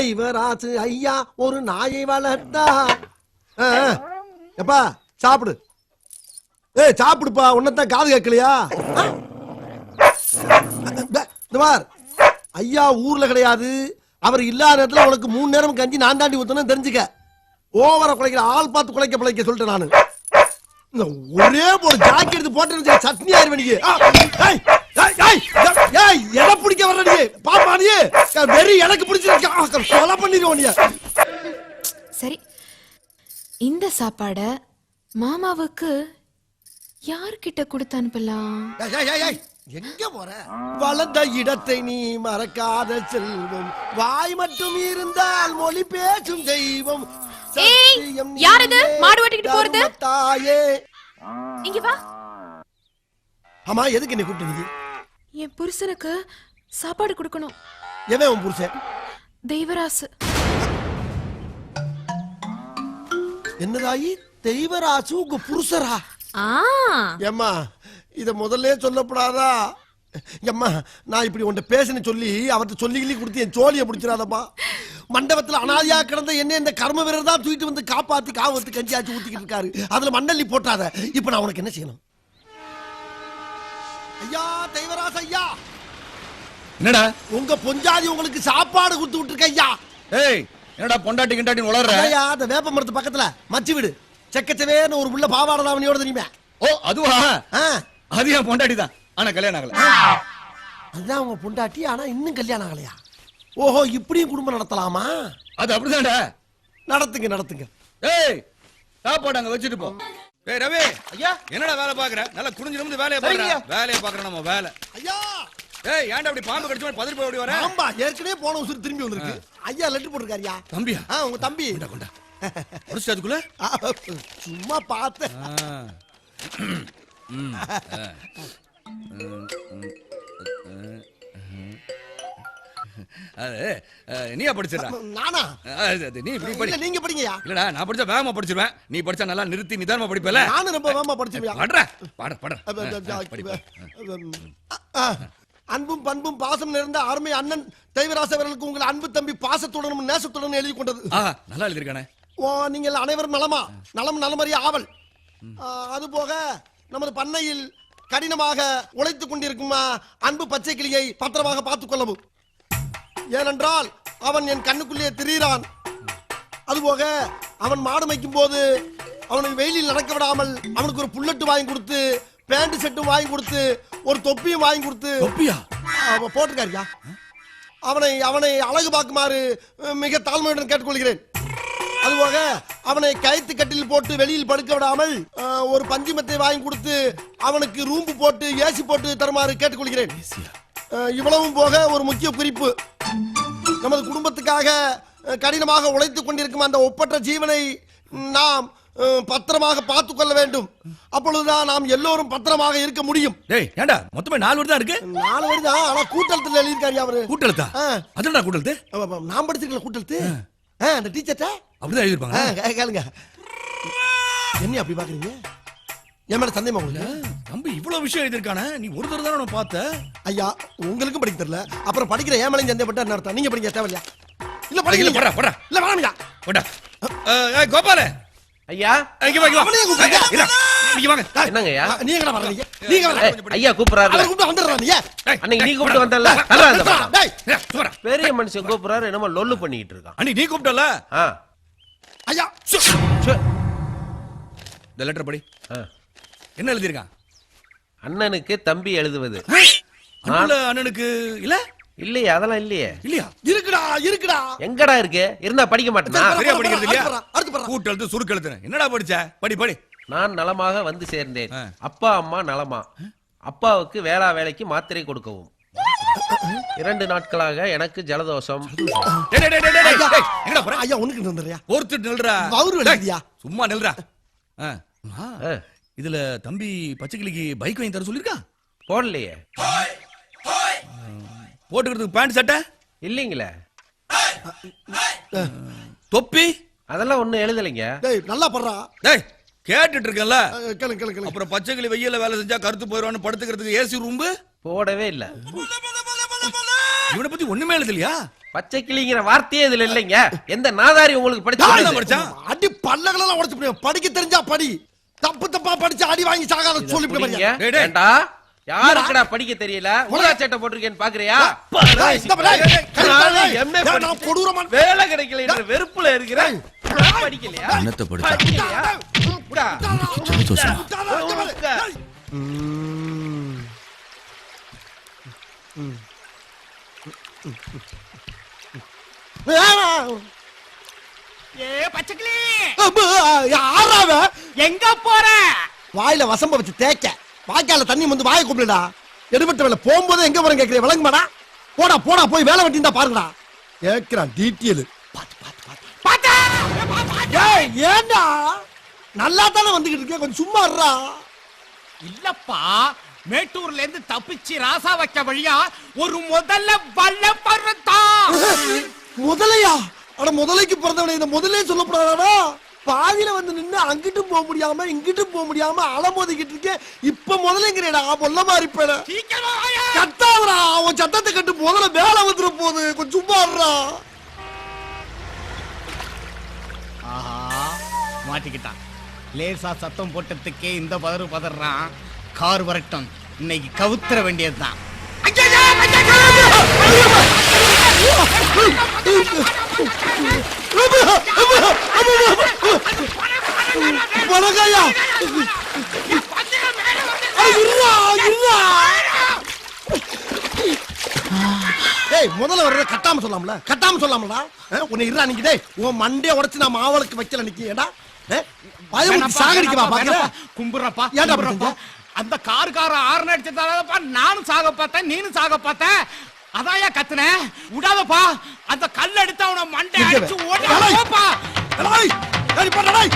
தெய்வராசு ஐயா ஒரு நாயை வளர்த்தா. எப்பா சாப்பிடு. ஏ சாப்பிடுப்பா உன்னத்தான் காது கேட்கலையா? ஆ? ஐயா ஊர்ல கிடையாது. அவர் இல்லாத நேரத்துல உனக்கு மூணு நேரம் கஞ்சி நான் தாண்டி ஊத்தணும் தெரிஞ்சுக்க. ஓவரை குலைக்கிற ஆள் பார்த்து குலைக்க பிழைக்க சொல்லிட்டேன் நானு. ஒரே ஒரு ஜாக்கி எடுத்து போட்டு சட்னி ஆயிருவேன் நீ ஆ, ஏய், ஏய், ஏய், ஏய், ஏய், எதை பிடிக்க வர்ற நீ பாப்பா நீ வெறி எனக்கு பிடிச்சிருக்க? கொலை பண்ணிடுவோம் நீ. சரி. இந்த சாப்பாட மாமாவுக்கு யார்கிட்ட கொடுத்து அனுப்பலாம்? எங்க போற? வளர்ந்த இடத்தை நீ மறக்காத செல்வம். வாய் மட்டும் இருந்தால் மொழி பேசும் தெய்வம். யார் இது? மாடு ஓட்டிக்கிட்டு போறது? தர்மத்தாயே. இங்க வா. ஆமா எதுக்கு என்ன கூப்பிட்டு என் புருஷனுக்கு சாப்பாடு கொடுக்கணும். எவன் உன் புருஷன்? தெய்வராசு. என்னதாயி? தெய்வராசு உங்க புருஷரா? ஆ. ஏம்மா இத முதல்ல சொல்லப்படாதா? எம்மா நான் இப்படி உன்ட்ட பேசுன்னு சொல்லி அவர்கிட்ட சொல்லி கிள்ளி கொடுத்து என் சோழியை பிடிச்சிடாதப்பா மண்டபத்துல அனாதியா கிடந்த என்ன இந்த கர்ம வீரர் தான் தூக்கிட்டு வந்து காப்பாத்தி காவத்து கஞ்சி ஆச்சு ஊத்திக்கிட்டு இருக்காரு. அதுல மண்ணள்ளி போட்டாத. இப்ப நான் உனக்கு என்ன செய்யணும்? ஐயா தெய்வராச ஐயா! என்னடா? உங்க பொஞ்சாதி உங்களுக்கு சாப்பாடு கொடுத்து விட்டுருக்க ஐயா. ஏய் என்னடா பொண்டாட்டி கிண்டாட்டி உளற ஐயா அந்த வேப்ப மரத்து பக்கத்துல மச்சி வீடு. செக்கச்சவேன்னு ஒரு புள்ள பாவாடை தாவணியோட தெரியுமே ஓ அதுவா? ஆ. அது என் பொண்டாட்டி தான். ஆனா கல்யாணம் ஆகல. அதுதான் உங்க பொண்டாட்டி ஆனா இன்னும் கல்யாணம் ஆகலையா? ஓஹோ இப்படியும் குடும்பம் நடத்தலாமா? அது அப்படிதான்டா. நடத்துங்க நடத்துங்க. ஏய் சாப்பாடு அங்க வச்சுட்டு போ. ஏய் ரவி ஐயா. என்னடா வேலை பாக்குற நல்லா குனிஞ்சு நிமிந்து வேலையை பாக்குற. வேலையை பாக்குற நம்ம வேலை. ஐயா. ஏய் ஏன்டா அப்படி பாம்பு கடிச்ச மாதிரி பதறி போய் ஓடி வர ஆம்பா ஏற்கனவே போன உசுறு திரும்பி வந்திருக்கு ஐயா லெட்டர் போட்டிருக்காருயா தம்பியா ஆ உங்க தம்பி கொண்டா கொண்டா முடிச்சு அதுக்குள்ள சும்மா பார்த்தேன் நீயா படிச்சிடா நானா நீ இப்படி படி நீங்க படிங்கய்யா இல்லடா நான் படிச்சா வேகமா படிச்சிருவேன் நீ படிச்சா நல்லா நிறுத்தி நிதானமா படிப்பல நானும் ரொம்ப வேகமா படிச்சிருவியா பாடுற பாடு பாடு அன்பும் பண்பும் பாசம் நிறைந்த அருமை அண்ணன் தெய்வராச அவர்களுக்கு உங்கள் அன்பு தம்பி பாசத்துடனும் நேசத்துடனும் எழுதி கொண்டது. ஆ நல்லா எழுதிருக்கானே ஓ நீங்கள் அனைவரும் நலமா? நலம் நலமறிய ஆவல். ஆ, அது போக நமது பண்ணையில் கடினமாக உழைத்துக் கொண்டிருக்கும் அன்பு பச்சை கிளியை பத்திரமாக பார்த்துக் கொள்ளவும். ஏனென்றால் அவன் என் கண்ணுக்குள்ளே திரியிறான். அதுபோக அவன் மாடு மேய்க்கும் போது அவனை வெயிலில் நடக்க விடாமல் அவனுக்கு ஒரு புல்லட்டு வாங்கி கொடுத்து பேண்ட் செட்டும் வாங்கி கொடுத்து ஒரு தொப்பியும் வாங்கி கொடுத்து. தொப்பியா? அவன் போட்டிருக்காருயா. அவனை அவனை அழகு பார்க்குமாறு மிக தாழ்மையுடன் கேட்டுக்கொள்கிறேன். அதுபோக அவனை கயித்து கட்டில் போட்டு வெளியில் படுக்க விடாமல் ஒரு பஞ்சுமத்தை வாங்கி கொடுத்து அவனுக்கு ரூம்பு போட்டு ஏசி போட்டு தருமாறு கேட்டுக்கொள்கிறேன். இவ்வளவும் போக ஒரு முக்கிய குறிப்பு. நமது குடும்பத்துக்காக கடினமாக உழைத்துக் கொண்டிருக்கும் அந்த ஒப்பற்ற ஜீவனை நாம் பத்திரமாக பார்த்துக் கொள்ள வேண்டும். அப்பொழுதுதான் நாம் எல்லோரும் பத்திரமாக இருக்க முடியும். டேய் ஏன்டா மொத்தமே நாலு வருதா இருக்கு? நாலு வருதான் ஆனா கூட்டத்தில் எழுதியிருக்காரு அவரு கூட்டெழுத்தா ஆ. அதுடா ஆமா, நான் படிச்சிருக்கல கூட்டெழுத்து ஆ, அந்த டீச்சர்ட்ட? அப்படிதான் எழுதிருப்பாங்க கேளுங்க. என்ன அப்படி பாக்குறீங்க? என் மேல சந்தேகமா உங்களுக்கு தம்பி இவ்வளவு விஷயம் எழுதிருக்கானே நீ ஒரு தடவை தானே பார்த்த? ஐயா உங்களுக்கும் படிக்க தெரியல. அப்புறம் படிக்கிற ஏன் மேலையும் சந்தேகப்பட்டா அர்த்தம்? நீங்க படிக்க தேவையில்லையா? இல்ல படிக்கல போடா போடா. இல்ல வேணாம்யா போடா. கோபால. ஐயா? இங்க வாங்க என்னங்க ஐயா? நீங்க என்ன வர்றீங்க நீங்க வர ஏய், ஐயா கூப்பிடுறாரு அவர் கூப்பிட்டு அன்னைக்கு நீ. கூப்பிட்டு. வந்தல்ல. பெரிய மனுஷன் கூப்பிடுறாரு என்னமோ லொல்லு பண்ணிக்கிட்டு இருக்கான். அன்னைக்கு நீ கூப்பிட்டல ஐயா. இந்த லெட்டர் படி. என்ன எழுதிருக்கான் அண்ணனுக்கு தம்பி எழுதுவது. அண்ணனுக்கு இல்ல? இல்லையே அதெல்லாம் இல்லையே. இல்லையா? இருக்குடா இருக்குடா. எங்கடா இருக்கு? இருந்தா படிக்க மாட்டேனா? சரியா படிக்கிறது இல்லையா? அடுத்து படுறா. கூட்டெழுத்து சுருக்கெழுத்து என்னடா படிச்ச? படி படி. நான் நலமாக வந்து சேர்ந்தேன். அப்பா அம்மா நலமா. அப்பாவுக்கு வேளா வேலைக்கு மாத்திரை கொடுக்கவும். இரண்டு நாட்களாக எனக்கு ஜலதோஷம். டேய், டேய், டேய், டேய், டேய், டேய், எங்கடா போற? ஐயா உனக்கு வந்துடுறியா ஒருத்தர் நில்றா. டேய், வலிக்குதியா? சும்மா நில்றா. இதுல தம்பி பச்சைக்கிளிக்கு பைக் வாங்கி தர சொல்லிருக்கா போடலையே. போட்டுக்கிறதுக்கு பேண்ட் சட்டை? இல்லைங்களே. தொப்பி? அதெல்லாம் ஒண்ணும் எழுதலைங்க. டேய் நல்லா படுறா. டேய் கேட்டுட்டு இருக்கேன்ல அஹ், கேளு கேளு கேளு. அப்புறம் பச்சைக்கிளி வெயில்ல வேலை செஞ்சா கருத்து போயிடுவான்னு படுத்துக்கிறதுக்கு ஏசி ரூம்பு? போடவே இல்ல. இவனை பத்தி ஒண்ணுமே எழுதலையா? பச்சை கிளிங்கிற வார்த்தையே இதுல இல்லைங்க. எந்த நாதாரி உங்களுக்கு படிச்சு? படிச்சான்? அடி பல்லகளெல்லாம் உடைச்சு போடுவேன். படிக்க தெரிஞ்சா படி. தப்பு தப்பா படிச்சு அடி வாங்கி சாகாத சொல்லி புடிங்க. யாருக்குடா படிக்க தெரியல? ஊதா சட்டை போட்டிருக்கேன்னு பாக்குறியா? கொடூரமா வேலை கிடைக்கல என்ற வெறுப்புல இருக்கிறேன். படிக்கலையா? என்னத்தை. ஏ பச்சைக்கிளி! யாராவ எங்க போற? வாயில வசம்ப வச்சு தேய்க்க. வாய்க்கால தண்ணி வந்து வாயை கூப்பிடுடா எடுபட்ட வேலை. போகும்போது எங்க போறேன் கேக்குறேன் விளங்குமாடா? போடா போடா போய் வேலை வெட்டி தான் பாருங்கடா. கேக்குறான் டீட்டெயில். பாத்தா ஏய் ஏண்டா? நல்லா தானே வந்துகிட்டு இருக்கேன் கொஞ்சம் சும்மா இருடா. இல்லப்பா மேட்டூர்ல இருந்து தப்பிச்சு ராசா வைக்க வழியா ஒரு முதல்ல வல்ல பருத்தா. முதலையா? அட முதலைக்கு பிறந்தவனை இந்த முதலே சொல்லக்கூடாதா பாதியில வந்து நின்னு அங்கிட்டும் போக முடியாம இங்கிட்டும் போக முடியாம அலமோதிக்கிட்டு இருக்கேன் இப்ப முதலைங்கிறேடா பொல்ல மாதிரி கத்தாவரா அவன் சத்தத்தை கட்டு முதல்ல வேலை வந்துட போகுது கொஞ்சம் சும்மா இருடா ஆஹா மாட்டிக்கிட்டான் லேசா சத்தம் போட்டதுக்கே இந்த பதறு பதறான் கார் வரட்டும் இன்னைக்கு கவுத்துற வேண்டியதுதான் வணக்கம்யா. ஏய் முதல்ல வர்றத கட்டாம சொல்லாமல? கட்டாம சொல்லாமலடா. அஹ், உன்னை இருடா நிக்கி டேய் உன் மண்டைய உடைச்சு நான் மாவளுக்கு வைக்கல நிக்கி ஏடா பயமுறுத்தி சாகடிக்கவா பாக்குற? கும்புறப்பா ஏன்டா. அந்த காருக்கார ஆறு அடிச்சதாலப்பா நானும் சாக பார்த்தேன் நீனும் சாக பார்த்த அதாயா கத்துன. விடாதப்பா. அந்த கல் எடுத்து அவன மண்டை அடிச்சு ஓடி போப்பா டேய் டேய்